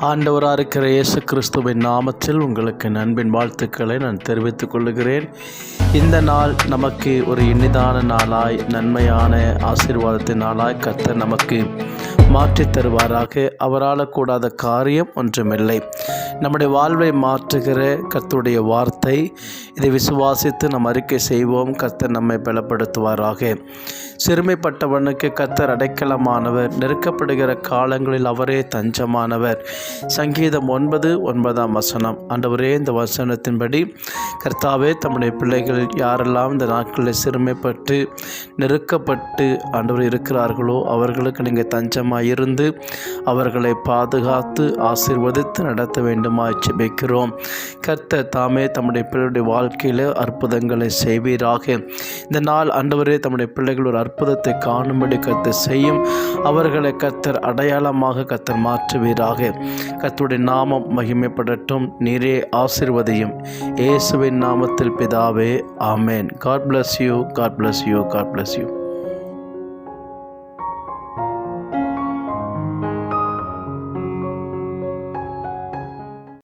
ஆண்டவராக இருக்கிற இயேசு கிறிஸ்துவின் நாமத்தில் உங்களுக்கு நண்பின் வாழ்த்துக்களை நான் தெரிவித்துக் கொள்கிறேன். இந்த நாள் நமக்கு ஒரு இனிதான நாளாய் நன்மையான ஆசீர்வாதத்தின் நாளாய் கத்த நமக்கு மாற்றித் தருவாராக. அவரால் கூடாத காரியம் ஒன்றுமில்லை. நம்முடைய வாழ்வை மாற்றுகிற கர்த்தருடைய வார்த்தை. இதை விசுவாசித்து நாம் அறிக்கை செய்வோம். கர்த்தர் நம்மை பலப்படுத்துவாராக. சிறுமைப்பட்டவனுக்கு கர்த்தர் அடைக்கலமானவர். நெருக்கப்படுகிற காலங்களில் அவரே தஞ்சமானவர். சங்கீதம் ஒன்பது ஒன்பதாம் வசனம். ஆண்டவரே இந்த வசனத்தின்படி கர்த்தாவே தம்முடைய பிள்ளைகள் யாரெல்லாம் இந்த நாட்களில் சிறுமைப்பட்டு நெருக்கப்பட்டு ஆண்டவர் இருக்கிறார்களோ அவர்களுக்கு நீங்கள் தஞ்சமாக இருந்து அவர்களை பாதுகாத்து ஆசீர்வதித்து நடத்த வேண்டுமா ஜெபிக்கிறோம். கர்த்தர் தாமே தம்முடைய பிள்ளைகளுடைய வாழ்க்கையில் அற்புதங்களை செய்வீராக. இந்த நாள் ஆண்டவரே தம்முடைய பிள்ளைகள் ஒரு அற்புதத்தை காணும்படி கர்த்தர் செய்யும். அவர்களை கர்த்தர் அடையாளமாக கர்த்தர் மாற்றுவீராக. கர்த்தருடைய நாமம் மகிமைப்படட்டும். நீரே ஆசிர்வதியும். இயேசுவின் நாமத்தில் பிதாவே ஆமேன். God bless you God bless you God bless you